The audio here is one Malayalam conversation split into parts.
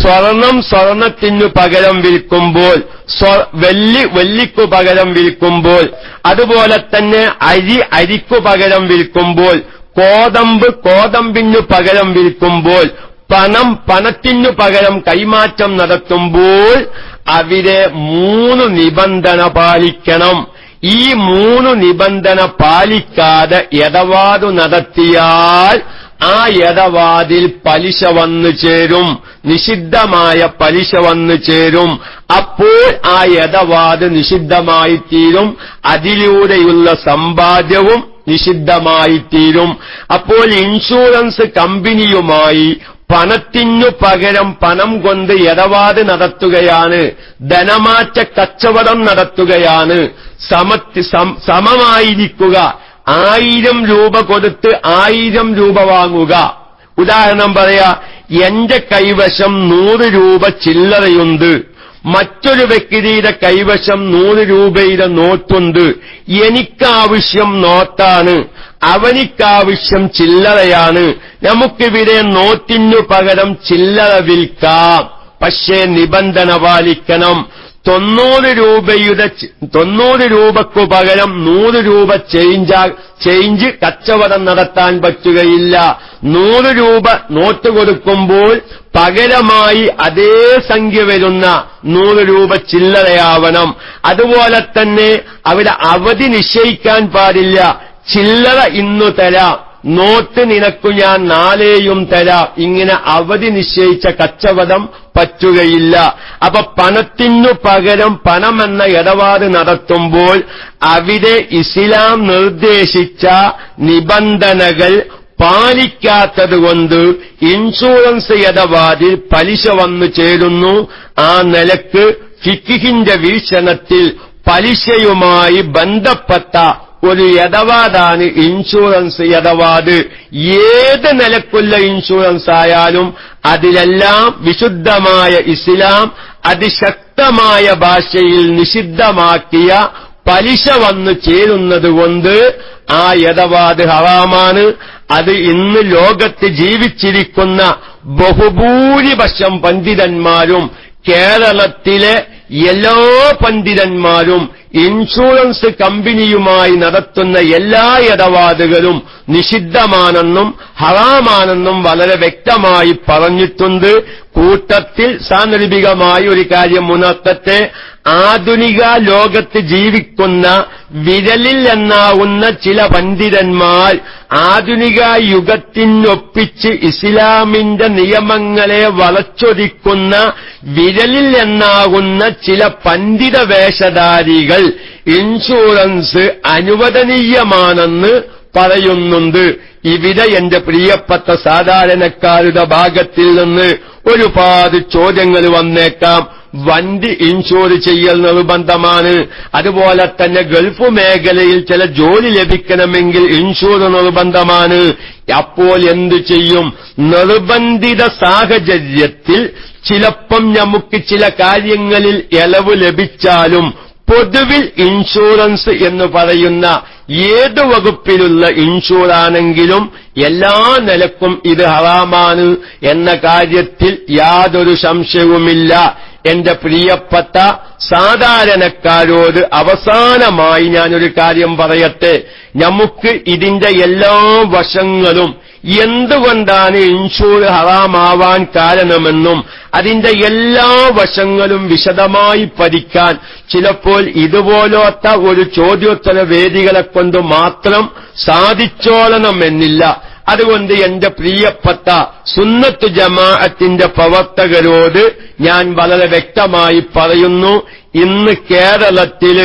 സ്വർണം സ്വർണത്തിനു പകരം വിൽക്കുമ്പോൾ വെള്ളി വെള്ളിക്കു പകരം വിൽക്കുമ്പോൾ അതുപോലെ തന്നെ അരി അരിക്കു പകരം വിൽക്കുമ്പോൾ കോതമ്പ് കോതമ്പിനു പകരം വിൽക്കുമ്പോൾ പണം പണത്തിനു പകരം കൈമാറ്റം നടത്തുമ്പോൾ അവരെ മൂന്ന് നിബന്ധന പാലിക്കണം. ഈ മൂന്ന് നിബന്ധന പാലിക്കാതെ ഇടപാട് നടത്തിയാൽ ആ ഇടവാതിൽ പലിശ വന്നു ചേരും. നിഷിദ്ധമായ പലിശ വന്നു ചേരും. അപ്പോൾ ആ ഇടവാത് നിഷിദ്ധമായി തീരും അതിലൂടെയുള്ള സമ്പാദ്യവും നിഷിദ്ധമായി തീരും അപ്പോൾ ഇൻഷുറൻസ് കമ്പനിയുമായി പണത്തിനു പകരം പണം കൊണ്ട് ഇടപാട് നടത്തുകയാണ്. ധനമാറ്റ കച്ചവടം നടത്തുകയാണ്. സമമായിരിക്കുക. ആയിരം രൂപ കൊടുത്ത് ആയിരം രൂപ വാങ്ങുക. ഉദാഹരണം പറയാ എന്റെ കൈവശം നൂറ് രൂപ ചില്ലറയുണ്ട്. മറ്റൊരു വ്യക്തിയുടെ കൈവശം നൂറ് രൂപയുടെ നോട്ടുണ്ട്. എനിക്കാവശ്യം നോട്ടാണ്. അവനിക്കാവശ്യം ചില്ലറയാണ്. നമുക്കിവിടെ നോട്ടിനു പകരം ചില്ലറ വിൽക്കാം. പക്ഷേ നിബന്ധന പാലിക്കണം. തൊണ്ണൂറ് രൂപയുടെ തൊണ്ണൂറ് രൂപക്കു പകരം നൂറ് രൂപ ചേഞ്ച് ചേഞ്ച് കച്ചവടം നടത്താൻ പറ്റുകയില്ല. നൂറ് രൂപ നോട്ട് കൊടുക്കുമ്പോൾ പകരമായി അതേ സംഖ്യ വരുന്ന നൂറ് രൂപ ചില്ലറയാവണം. അതുപോലെ തന്നെ അവിടെ അവധി നിശ്ചയിക്കാൻ പാടില്ല. ചില്ലറ ഇന്നു തരാം. നോട്ട് നിനക്കു ഞാൻ നാലേയും തരാം. ഇങ്ങനെ അവധി നിശ്ചയിച്ച കച്ചവടം പറ്റുകയില്ല. അപ്പൊ പണത്തിനു പകരം പണമെന്ന ഇടപാട് നടത്തുമ്പോൾ അവിടെ ഇസ്ലാം നിർദ്ദേശിച്ച നിബന്ധനകൾ പാലിക്കാത്തതുകൊണ്ട് ഇൻഷുറൻസ് ഇടപാടിൽ പലിശ വന്നു ചേരുന്നു. ആ നിലയ്ക്ക് ഫിക്കിഹിന്റെ വീക്ഷണത്തിൽ പലിശയുമായി ബന്ധപ്പെട്ട ഒരു യഥവാദാണ് ഇൻഷുറൻസ് യഥവാദ് ഏത് നിലക്കുള്ള ഇൻഷുറൻസ് ആയാലും അതിലെല്ലാം വിശുദ്ധമായ ഇസ്ലാം അതിശക്തമായ ഭാഷയിൽ നിഷിദ്ധമാക്കിയ പലിശ വന്നു ചേരുന്നതുകൊണ്ട് ആ യഥവാദ് ഹറാമാണ്. അത് ഇന്ന് ലോകത്ത് ജീവിച്ചിരിക്കുന്ന ബഹുഭൂരിപക്ഷം പണ്ഡിതന്മാരും കേരളത്തിലെ എല്ലാ പണ്ഡിതന്മാരും ഇൻഷുറൻസ് കമ്പനിയുമായി നടത്തുന്ന എല്ലാ ഇടപാടുകളും നിഷിദ്ധമാണെന്നും ഹറാമാണെന്നും വളരെ വ്യക്തമായി പറഞ്ഞിട്ടുണ്ട്. കൂട്ടത്തിൽ സാന്ദർഭികമായ ഒരു കാര്യം ഉണർത്തത്തെ ആധുനിക ലോകത്ത് ജീവിക്കുന്ന വിരലിൽ എണ്ണാവുന്ന ചില പണ്ഡിതന്മാർ ആധുനിക യുഗത്തിനൊപ്പിച്ച് ഇസ്ലാമിന്റെ നിയമങ്ങളെ വളച്ചൊടിക്കുന്ന വിരലിൽ എണ്ണാകുന്ന ചില പണ്ഡിത വേഷധാരികൾ ഇൻഷുറൻസ് അനുവദനീയമാണെന്ന് പറയുന്നുണ്ട്. ഇവിടെ എന്റെ പ്രിയപ്പെട്ട സാധാരണക്കാരുടെ ഭാഗത്തിൽ നിന്ന് ഒരുപാട് ചോദ്യങ്ങൾ വന്നേക്കാം. വണ്ടി ഇൻഷുർ ചെയ്യൽ നിർബന്ധമാണ് അതുപോലെ തന്നെ ഗൾഫ് മേഖലയിൽ ചില ജോലി ലഭിക്കണമെങ്കിൽ ഇൻഷുർ നിർബന്ധമാണ് അപ്പോൾ എന്തു ചെയ്യും? നിർബന്ധിത സാഹചര്യത്തിൽ ചിലപ്പം നമുക്ക് ചില കാര്യങ്ങളിൽ ഇളവ് ലഭിച്ചാലും പൊതുവിൽ ഇൻഷുറൻസ് എന്ന് പറയുന്ന ഏത് വകുപ്പിലുള്ള ഇൻഷുറാണെങ്കിലും എല്ലാ നിലക്കും ഇത് ഹറാമാണ് എന്ന കാര്യത്തിൽ യാതൊരു സംശയവുമില്ല. എന്റെ പ്രിയപ്പെട്ട സാധാരണക്കാരോട് അവസാനമായി ഞാനൊരു കാര്യം പറയട്ടെ. നമുക്ക് ഇതിന്റെ എല്ലാ വശങ്ങളും എന്തുകൊണ്ടാണ് ഇൻഷൂർ ഹറാമാവാൻ കാരണമെന്നും അതിന്റെ എല്ലാ വശങ്ങളും വിശദമായി പഠിക്കാൻ ചിലപ്പോൾ ഇതുപോലത്തെ ഒരു ചോദ്യോത്തര വേദികളെ കൊണ്ട് മാത്രം സാധിച്ചോളണമെന്നില്ല. അതുകൊണ്ട് എന്റെ പ്രിയപ്പെട്ട സുന്നത്ത് ജമാഅത്തിന്റെ പ്രവർത്തകരോട് ഞാൻ വളരെ വ്യക്തമായി പറയുന്നു ഇന്ന് കേരളത്തിൽ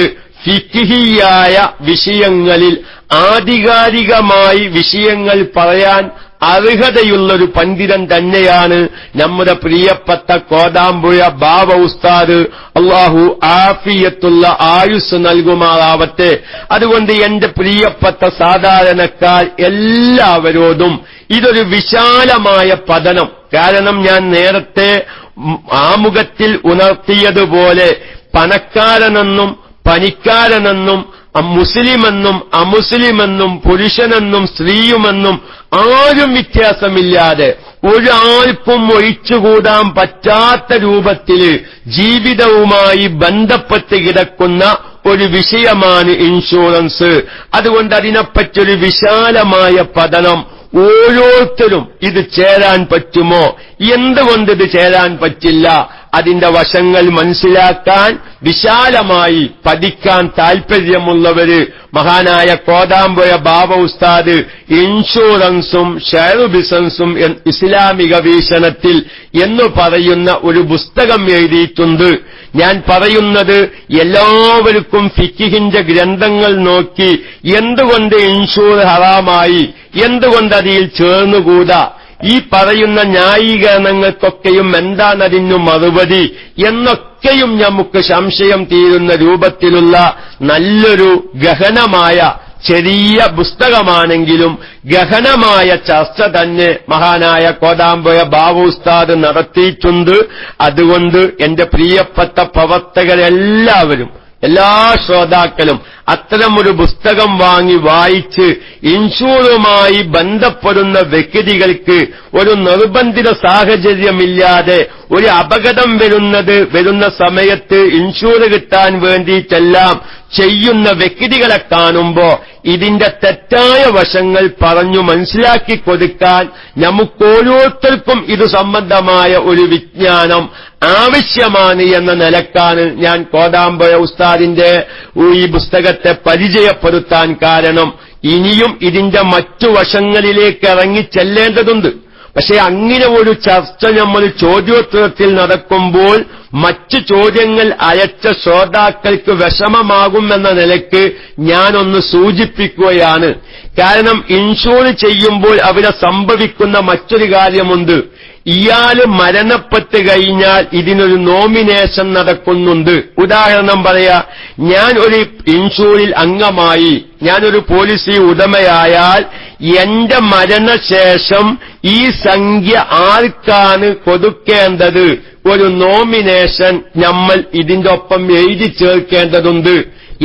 ഫിക്കിഹിയായ വിഷയങ്ങളിൽ ആധികാരികമായി വിഷയങ്ങൾ പറയാൻ അർഹതയുള്ളൊരു പണ്ഡിതൻ തന്നെയാണ് നമ്മുടെ പ്രിയപ്പെട്ട കോതാമ്പുഴ ബാബ ഉസ്താദ്. അള്ളാഹു ആഫിയത്തുള്ള ആയുസ് നൽകുമാറാവട്ടെ. അതുകൊണ്ട് എന്റെ പ്രിയപ്പെട്ട സാധാരണക്കാർ എല്ലാവരോടും ഇതൊരു വിശാലമായ പതനം. കാരണം ഞാൻ നേരത്തെ ആമുഖത്തിൽ ഉണർത്തിയതുപോലെ പണക്കാരനെന്നും പനിക്കാരനെന്നും മുസ്ലിമെന്നും അമുസ്ലിമെന്നും പുരുഷനെന്നും സ്ത്രീയുമെന്നും ആരും വ്യത്യാസമില്ലാതെ ഒരാൾക്കും ഒഴിച്ചുകൂടാൻ പറ്റാത്ത രൂപത്തിൽ ജീവിതവുമായി ബന്ധപ്പെട്ട് കിടക്കുന്ന ഒരു വിഷയമാണ് ഇൻഷുറൻസ്. അതുകൊണ്ട് അതിനെപ്പറ്റൊരു വിശാലമായ പഠനം ഓരോരുത്തരും ഇത് ചേരാൻ പറ്റുമോ? എന്തുകൊണ്ട് ഇത് ചേരാൻ പറ്റില്ല? അതിന്റെ വശങ്ങൾ മനസ്സിലാക്കാൻ വിശാലമായി പഠിക്കാൻ താൽപര്യമുള്ളവര് മഹാനായ കോതാമ്പുഴ ബാബ ഉസ്താദ് ഇൻഷുറൻസും ഷെയർ ബിസിനസും ഇസ്ലാമിക വീക്ഷണത്തിൽ എന്നു പറയുന്ന ഒരു പുസ്തകം എഴുതിയിട്ടുണ്ട്. ഞാൻ പറയുന്നത് എല്ലാവർക്കും ഫിക്കിഹിന്റെ ഗ്രന്ഥങ്ങൾ നോക്കി എന്തുകൊണ്ട് ഇൻഷൂർ ഹറാമായി എന്തുകൊണ്ട് അതിൽ ചേർന്നുകൂടാ ഈ പറയുന്ന ന്യായീകരണങ്ങൾക്കൊക്കെയും എന്താണ് അതിനു മറുപടി എന്നൊക്കെയും നമുക്ക് സംശയം തീരുന്ന രൂപത്തിലുള്ള നല്ലൊരു ഗഹനമായ ചെറിയ പുസ്തകമാണെങ്കിലും ഗഹനമായ ചർച്ച തന്നെ മഹാനായ കോതാമ്പുഴ ബാബുസ്താദ് നടത്തിയിട്ടുണ്ട്. അതുകൊണ്ട് എന്റെ പ്രിയപ്പെട്ട പ്രവർത്തകരെല്ലാവരും എല്ലാ ശ്രോതാക്കളും അത്തരമൊരു പുസ്തകം വാങ്ങി വായിച്ച് ഇൻഷൂറുമായി ബന്ധപ്പെടുന്ന വ്യക്തികൾക്ക് ഒരു നിർബന്ധിത സാഹചര്യമില്ലാതെ ഒരു അപകടം വരുന്നത് വരുന്ന സമയത്ത് ഇൻഷൂർ കിട്ടാൻ വേണ്ടിയിട്ടെല്ലാം ചെയ്യുന്ന വ്യക്തികളെ കാണുമ്പോ ഇതിന്റെ തെറ്റായ വശങ്ങൾ പറഞ്ഞു മനസ്സിലാക്കി കൊടുക്കാൻ നമുക്കോരോരുത്തർക്കും ഇത് സംബന്ധമായ ഒരു വിജ്ഞാനം ആവശ്യമാണ് എന്ന നിലക്കാണ് ഞാൻ കോതാമ്പുഴ ഉസ്താദിന്റെ ഈ പുസ്തകത്തെ പരിചയപ്പെടുത്താൻ കാരണം. ഇനിയും ഇതിന്റെ മറ്റു വശങ്ങളിലേക്ക് ഇറങ്ങി ചെല്ലേണ്ടതുണ്ട്. പക്ഷേ അങ്ങനെ ഒരു ചർച്ച നമ്മൾ ചോദ്യോത്തരത്തിൽ നടക്കുമ്പോൾ മറ്റു ചോദ്യങ്ങൾ അയച്ച ശ്രോതാക്കൾക്ക് വിഷമമാകുമെന്ന നിലയ്ക്ക് ഞാനൊന്ന് സൂചിപ്പിക്കുകയാണ്. കാരണം ഇൻഷൂർ ചെയ്യുമ്പോൾ അവിടെ സംഭവിക്കുന്ന മറ്റൊരു കാര്യമുണ്ട്. ഇയാൾ മരണപ്പെട്ട് കഴിഞ്ഞാൽ ഇതിനൊരു നോമിനേഷൻ നടക്കുന്നുണ്ട്. ഉദാഹരണം പറയാ ഞാൻ ഒരു ഇൻഷൂറിൽ അംഗമായി ഞാനൊരു പോളിസി ഉടമയായാൽ എന്റെ മരണശേഷം ഈ സംഖ്യ ആർക്കാണ് കൊടുക്കേണ്ടത്? ഒരു നോമിനേഷൻ നമ്മൾ ഇതിന്റെ ഒപ്പം എഴുതി ചേർക്കേണ്ടതുണ്ട്.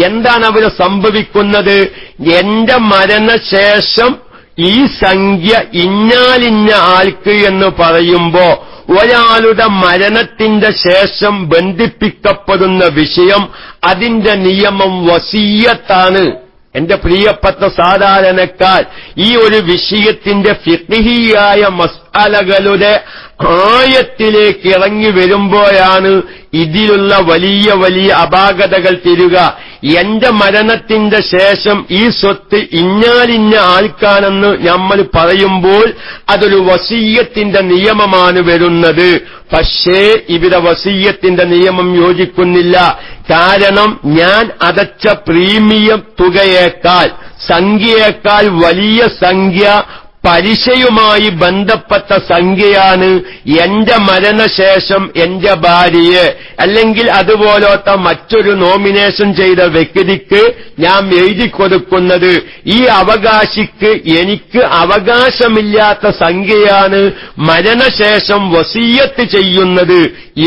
എന്താണ് അവിടെ സംഭവിക്കുന്നത്? എന്റെ മരണശേഷം ഈ സംഖ്യ ഇന്നാലിന്ന ആൾക്ക് എന്ന് പറയുമ്പോ ഒരാളുടെ മരണത്തിന്റെ ശേഷം ബന്ധിപ്പിക്കപ്പെടുന്ന വിഷയം അതിന്റെ നിയമം വസീയത്താണ്. എന്റെ പ്രിയപ്പെട്ട സാധാരണക്കാർ ഈ ഒരു വിഷയത്തിന്റെ ഫിഹിയായ മസാലകളുടെ ആയത്തിലേക്ക് ഇറങ്ങി വരുമ്പോഴാണ് ഇതിലുള്ള വലിയ വലിയ അപാകതകൾ തരിക. എന്റെ മരണത്തിന്റെ ശേഷം ഈ സ്വത്ത് ഇഞ്ഞാലിഞ്ഞ ആൾക്കാണെന്ന് നമ്മൾ പറയുമ്പോൾ അതൊരു വസീയത്തിന്റെ നിയമമാണ് വരുന്നത്. പക്ഷേ ഇവിടെ വസീയത്തിന്റെ നിയമം യോജിക്കുന്നില്ല. കാരണം ഞാൻ അടച്ച പ്രീമിയം തുകയേക്കാൾ സംഖ്യയേക്കാൾ വലിയ സംഖ്യ പലിശയുമായി ബന്ധപ്പെട്ട സംഖ്യയാണ് എന്റെ മരണശേഷം എന്റെ ഭാര്യയെ. അല്ലെങ്കിൽ അതുപോലത്തെ മറ്റൊരു നോമിനേഷൻ ചെയ്ത വ്യക്തിക്ക് ഞാൻ എഴുതി കൊടുക്കുന്നത്. ഈ അവകാശിക്ക് എനിക്ക് അവകാശമില്ലാത്ത സംഖ്യയാണ് മരണശേഷം വസീയത്ത് ചെയ്യുന്നത്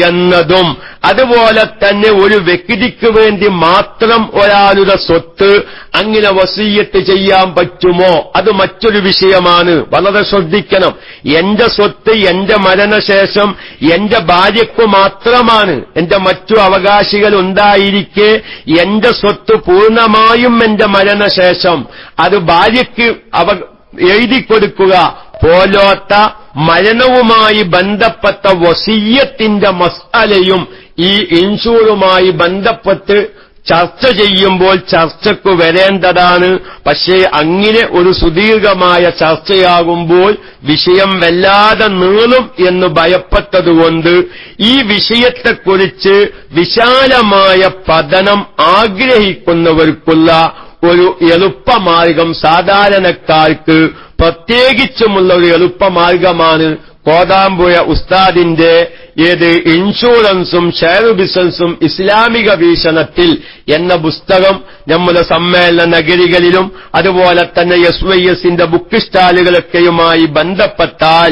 എന്നതും. അതുപോലെ തന്നെ ഒരു വ്യക്തിക്ക് വേണ്ടി മാത്രം ഒരാളുടെ സ്വത്ത് അങ്ങനെ വസീയത്ത് ചെയ്യാൻ പറ്റുമോ? അത് മറ്റൊരു വിഷയമാണ്. വളരെ ശ്രദ്ധിക്കണം. എന്റെ സ്വത്ത് എന്റെ മരണശേഷം എന്റെ ഭാര്യയ്ക്ക് മാത്രമാണ് എന്റെ മറ്റു അവകാശികൾ ഉണ്ടായിരിക്കെ എന്റെ സ്വത്ത് പൂർണമായും എന്റെ മരണശേഷം. അത് ഭാര്യയ്ക്ക് അവ എഴുതി കൊടുക്കുക പോലോത്ത മരണവുമായി ബന്ധപ്പെട്ട വസീയത്തിന്റെ മസാലയും ഈ ഇൻഷൂറുമായി ബന്ധപ്പെട്ട് ചർച്ച ചെയ്യുമ്പോൾ ചർച്ചയ്ക്ക് വരേണ്ടതാണ്. പക്ഷേ അങ്ങനെ ഒരു സുദീർഘമായ ചർച്ചയാകുമ്പോൾ വിഷയം വല്ലാതെ നീളും എന്ന് ഭയപ്പെട്ടതുകൊണ്ട് ഈ വിഷയത്തെക്കുറിച്ച് വിശാലമായ പഠനം ആഗ്രഹിക്കുന്നവർക്കുള്ള ഒരു എളുപ്പമാർഗം സാധാരണക്കാർക്ക് പ്രത്യേകിച്ചുമുള്ള ഒരു എളുപ്പമാർഗമാണ് കോതാമ്പുഴ ഉസ്താദിന്റെ ഏത് ഇൻഷുറൻസും ഷെയർ ബിസിനസ്സും ഇസ്ലാമിക വീക്ഷണത്തിൽ എന്ന പുസ്തകം നമ്മുടെ സമ്മേളന നഗരികളിലും അതുപോലെ തന്നെ എസ് വൈ എസിന്റെ ബുക്ക് സ്റ്റാളുകളൊക്കെയുമായി ബന്ധപ്പെട്ടാൽ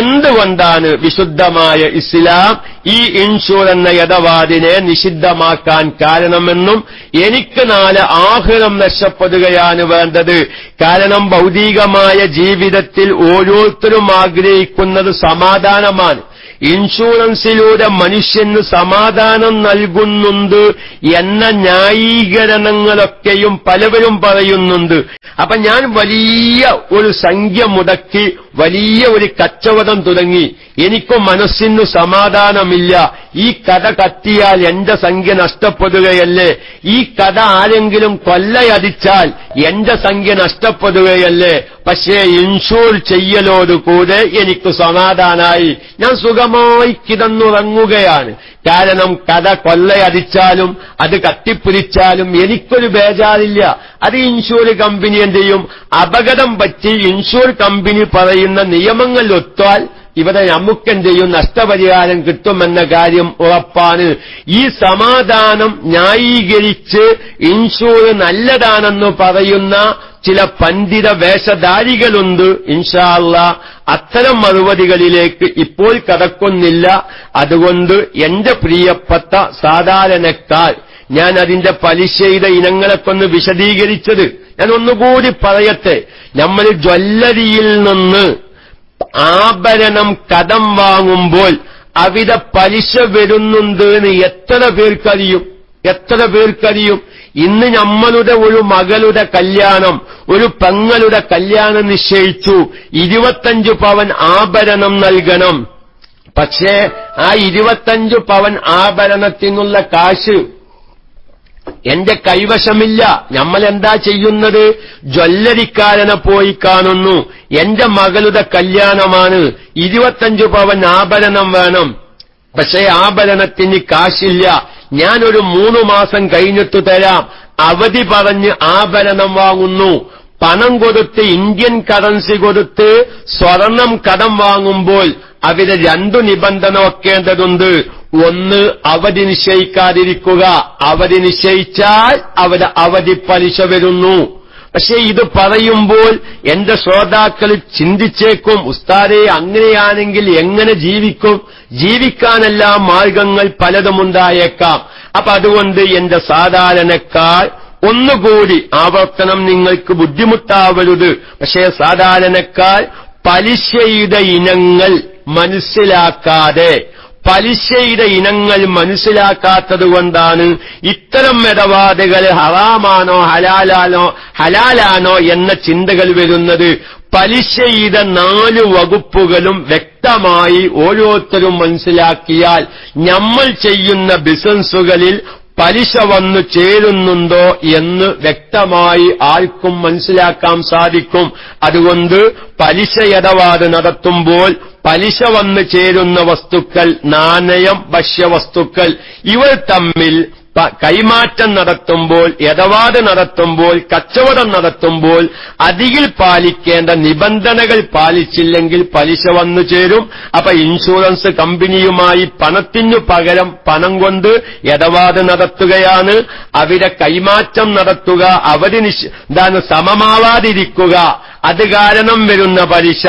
എന്തുകൊണ്ടാണ് വിശുദ്ധമായ ഇസ്ലാം ഈ ഇൻഷൂർ എന്ന ഇടപാടിനെ നിഷിദ്ധമാക്കാൻ കാരണമെന്നും എനിക്ക് നാളെ ആഹ്ലം നഷ്ടപ്പെടുകയാണ് വേണ്ടത്. കാരണം ഭൗതികമായ ജീവിതത്തിൽ ഓരോരുത്തരും ആഗ്രഹിക്കുന്നത് സമാധാനമാണ്. ഇൻഷുറൻസിലൂടെ മനുഷ്യന് സമാധാനം നൽകുന്നുണ്ട് എന്ന ന്യായീകരണങ്ങളൊക്കെയും പലവരും പറയുന്നുണ്ട്. അപ്പൊ ഞാൻ വലിയ ഒരു സംഖ്യ മുടക്കി വലിയ ഒരു കച്ചവടം തുടങ്ങി. എനിക്കും മനസ്സിനു സമാധാനമില്ല. ഈ കഥ കത്തിയാൽ എന്റെ സംഖ്യ നഷ്ടപ്പെടുകയല്ലേ? ഈ കഥ ആരെങ്കിലും കൊല്ലയടിച്ചാൽ എന്റെ സംഖ്യ നഷ്ടപ്പെടുകയല്ലേ? പക്ഷേ ഇൻഷൂർ ചെയ്യലോടുകൂടെ എനിക്ക് സമാധാനായി. ഞാൻ സുഖമായി കിടന്നുറങ്ങുകയാണ്. കാരണം കഥ കൊല്ലയടിച്ചാലും അത് കത്തിപ്പിടിച്ചാലും എനിക്കൊരു ബേജാറില്ല. അത് ഇൻഷൂർ കമ്പനി എന്ത് ചെയ്യും? അപകടം പറ്റി ഇൻഷൂർ കമ്പനി പറയുന്ന നിയമങ്ങൾ ഒത്താൽ ഇവിടെ നമുക്കെന്ത് ചെയ്യും? നഷ്ടപരിഹാരം കിട്ടുമെന്ന കാര്യം ഉറപ്പാണ്. ഈ സമാധാനം ന്യായീകരിച്ച് ഇൻഷൂർ നല്ലതാണെന്ന് പറയുന്ന ചില പണ്ഡിത വേഷധാരികളുണ്ട്. ഇൻഷാല്ല അത്തരം മറുപടികളിലേക്ക് ഇപ്പോൾ കടക്കുന്നില്ല. അതുകൊണ്ട് എന്റെ പ്രിയപ്പെട്ട സാധാരണക്കാർ ഞാൻ അതിന്റെ പലിശയുടെ ഇനങ്ങളെക്കൊന്ന് വിശദീകരിച്ചത് ഞാൻ ഒന്നുകൂടി പറയട്ടെ. നമ്മൾ ജ്വല്ലരിയിൽ നിന്ന് ആഭരണം കടം വാങ്ങുമ്പോൾ അവിടെ പലിശ വരുന്നുണ്ട് എത്ര പേർക്കറിയും? എത്ര പേർക്കറിയും? ഇന്ന് നമ്മളുടെ ഒരു മകളുടെ കല്യാണം ഒരു പെങ്ങളുടെ കല്യാണം നിശ്ചയിച്ചു. ഇരുപത്തഞ്ചു പവൻ ആഭരണം നൽകണം. പക്ഷേ ആ ഇരുപത്തഞ്ചു പവൻ ആഭരണത്തിനുള്ള കാശ് എന്റെ കൈവശമില്ല. നമ്മൾ എന്താ ചെയ്യുന്നത്? ജ്വല്ലരിക്കാരനെ പോയി കാണുന്നു. എന്റെ മകളുടെ കല്യാണമാണ്. ഇരുപത്തഞ്ചു പവൻ ആഭരണം വേണം. പക്ഷേ ആഭരണത്തിന് കാശില്ല. ഞാനൊരു മൂന്ന് മാസം കഴിഞ്ഞിട്ട് തരാം. അവധി പറഞ്ഞ് ആഭരണം വാങ്ങുന്നു. പണം കൊടുത്ത് ഇന്ത്യൻ കറൻസി കൊടുത്ത് സ്വർണം കടം വാങ്ങുമ്പോൾ അവിടെ രണ്ടു നിബന്ധന വെക്കേണ്ടതുണ്ട് ഒന്ന് അവധി നിശ്ചയിക്കാതിരിക്കുക. അവധി നിശ്ചയിച്ചാൽ അവിടെ അവധി പലിശ വരുന്നു. പക്ഷേ ഇത് പറയുമ്പോൾ എന്റെ ശ്രോതാക്കൾ ചിന്തിച്ചേക്കും ഉസ്താദെ അങ്ങനെയാണെങ്കിൽ എങ്ങനെ ജീവിക്കും? ജീവിക്കാനെല്ലാം മാർഗങ്ങൾ പലതുമുണ്ടായേക്കാം അപ്പൊ അതുകൊണ്ട് എന്റെ സാധാരണക്കാർ ഒന്നുകൂടി ആവർത്തനം നിങ്ങൾക്ക് ബുദ്ധിമുട്ടാവരുത്. പക്ഷേ സാധാരണക്കാർ പലിശയുടെ ഇനങ്ങൾ മനസ്സിലാക്കാതെ പലിശയുടെ ഇനങ്ങൾ മനസ്സിലാക്കാത്തത് കൊണ്ടാണ് ഇത്തരം ഇടപാടുകൾ ഹറാമാണോ ഹലാലാണോ ഹലാലാണോ എന്ന ചിന്തകൾ വരുന്നത്. പലിശയുടെ നാല് വകുപ്പുകളും വ്യക്തമായി ഓരോരുത്തരും മനസ്സിലാക്കിയാൽ നമ്മൾ ചെയ്യുന്ന ബിസിനസ്സുകളിൽ പലിശ വന്നു ചേരുന്നുണ്ടോ എന്ന് വ്യക്തമായി ആർക്കും മനസ്സിലാക്കാൻ സാധിക്കും. അതുകൊണ്ട് പലിശ ഇടപാട് നടത്തുമ്പോൾ പലിശ വന്നു ചേരുന്ന വസ്തുക്കൾ നാണയം ഭക്ഷ്യവസ്തുക്കൾ ഇവർ തമ്മിൽ കൈമാറ്റം നടത്തുമ്പോൾ ഇടപാട് നടത്തുമ്പോൾ കച്ചവടം നടത്തുമ്പോൾ അതിൽ പാലിക്കേണ്ട നിബന്ധനകൾ പാലിച്ചില്ലെങ്കിൽ പലിശ വന്നു ചേരും. അപ്പൊ ഇൻഷുറൻസ് കമ്പനിയുമായി പണത്തിനു പകരം പണം കൊണ്ട് ഇടപാട് നടത്തുകയാണ്. അവിടെ കൈമാറ്റം നടത്തുക അവർ എന്താണ് സമമാവാതിരിക്കുക. അത് കാരണം വരുന്ന പലിശ.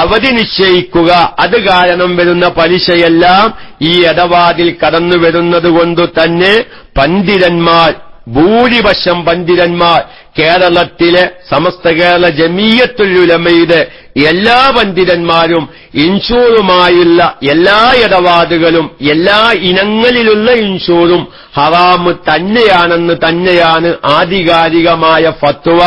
അവധി നിശ്ചയിക്കുക. അത് കാരണം വരുന്ന പലിശയെല്ലാം ഈ ഇടവാതിൽ കടന്നു വരുന്നത് കൊണ്ട് തന്നെ പണ്ഡിതന്മാർ ഭൂരിപക്ഷം പണ്ഡിതന്മാർ കേരളത്തിലെ സമസ്ത കേരള ജമീയത്തുലുലമയുടെ എല്ലാ പണ്ഡിതന്മാരും ഇൻഷൂറുമായുള്ള എല്ലാ ഇടപാടുകളും എല്ലാ ഇനങ്ങളിലുള്ള ഇൻഷൂറും ഹറാമ് തന്നെയാണെന്ന് തന്നെയാണ് ആധികാരികമായ ഫത്വ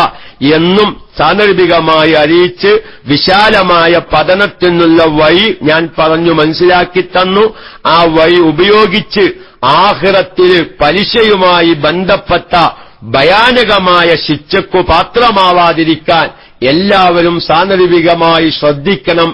എന്നും സാന്ദർഭികമായി അറിയിച്ച് വിശാലമായ പതനത്തിനുള്ള വഴി ഞാൻ പറഞ്ഞു മനസ്സിലാക്കി തന്നു. ആ വഴി ഉപയോഗിച്ച് ആഹ്റത്തിൽ പലിശയുമായി ബന്ധപ്പെട്ട ഭയാനകമായ ശിക്ഷക്കു പാത്രമാവാതിരിക്കാൻ എല്ലാവരും സാന്ദർഭികമായി ശ്രദ്ധിക്കണം.